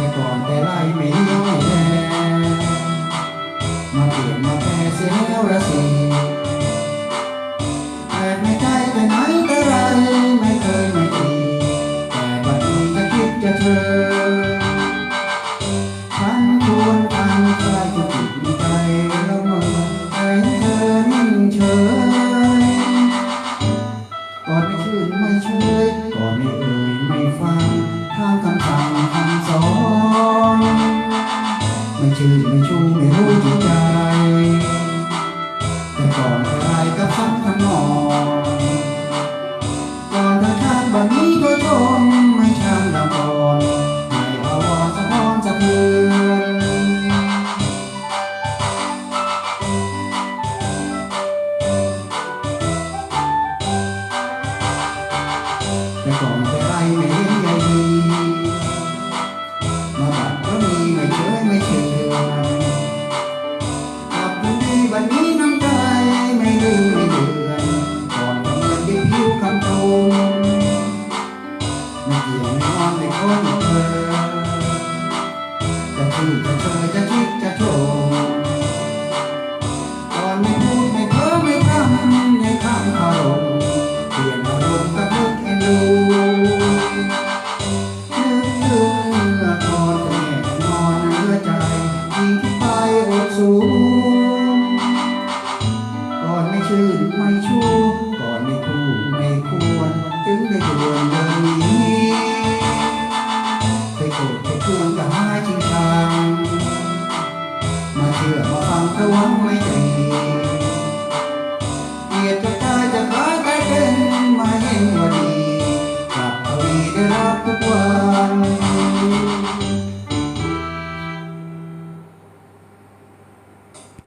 แต่ก่อนแต่ไรไม่น้อยแท้มาเปลี่ยนมาแปรเสียแล้วละสิแต่ไม่ใกล้แต่ไหนแต่ไรไม่เคยไม่ทีแต่บัดนี้จะคิดจะเธอฉันควรฟังเธ ไม่ชื่อไม่ชูไม่รู้จิตใจ แต่ก่อนใครก็ฟังทั้นอนก่อนทางทางบันนี้ก็ทมไม่ช่างละครให้อวอสะพอนสะเทือแต่ก่อนใครไม่เห็น มาดีบัดนี้น้ำใจไม่ลืมไม่เลือนก่อนทำเงินยิ้มผิวคำตูนไม่เกี่ยวไม่งอนไม่คนเธอจะชื่อจะเชยจะคิดจะโชว์ก่อนไม่พูดไม่เพ้อไม่ทำยังข้ามคารมณ์เปลี่ยนอารมณ์กับนึกเอ็นดู ไม่ชั่วก่อนไม่คู่ไม่ควรจึงได้ด่วนเดินหนีเคยโกรธไปเคืองกับหาจริงทางมาเชื่อมาฟังเธอหวังไม่จ